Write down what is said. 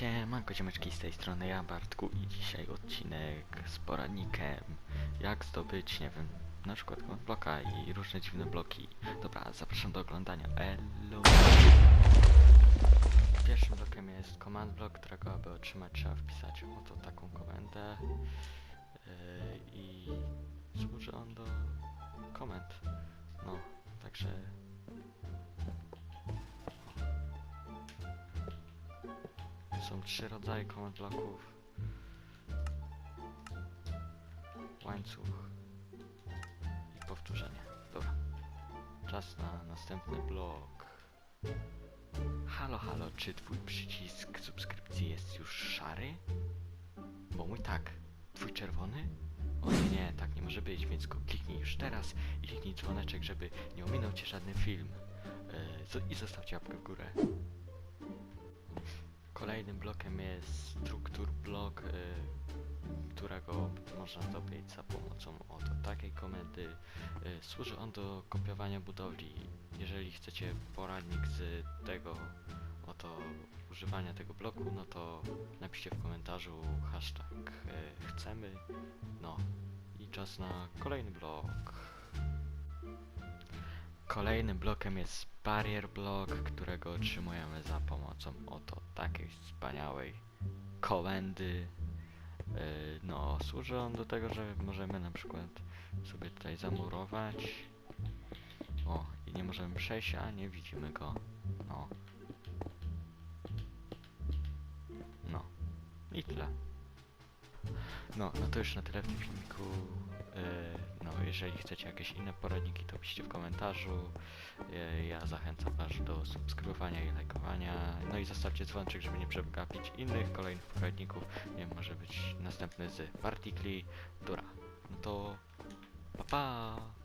Siemanko ziomeczki z tej strony ja Bartku i dzisiaj odcinek z poradnikiem jak zdobyć, nie wiem, na przykład bloka i różne dziwne bloki. Dobra, zapraszam do oglądania. Elo. Pierwszym blokiem jest command block, którego aby otrzymać trzeba wpisać oto taką komendę yy, i służy on do komend. No, także Są trzy rodzaje command blocków. Łańcuch i powtórzenie. Dobra. Czas na następny blok. Halo, halo, czy twój przycisk subskrypcji jest już szary? Bo mój tak. Twój czerwony? O nie, nie, tak nie może być, więc kliknij już teraz i kliknij dzwoneczek, żeby nie ominął cię żaden film. Yy, I zostawcie łapkę w górę. Kolejnym blokiem jest struktur blok, y, którego można zdobyć za pomocą oto takiej komendy. Y, służy on do kopiowania budowli. Jeżeli chcecie poradnik z tego oto używania tego bloku, no to napiszcie w komentarzu hashtag y, chcemy. No i czas na kolejny blok. Kolejnym blokiem jest barrier block, którego otrzymujemy za pomocą oto takiej wspaniałej komendy. Yy, no, służy on do tego, że możemy na przykład sobie tutaj zamurować. O, i nie możemy przejść, a nie widzimy go. No. No. I tyle. No, no to już na tyle w tym filmiku. Yy, no, jeżeli chcecie jakieś inne poradniki, to piszcie w komentarzu. Yy, ja zachęcam Was do subskrybowania i lajkowania. No i zostawcie dzwoneczek, żeby nie przegapić innych kolejnych poradników. Nie wiem, może być następny z Partikli. Dobra, no to pa pa!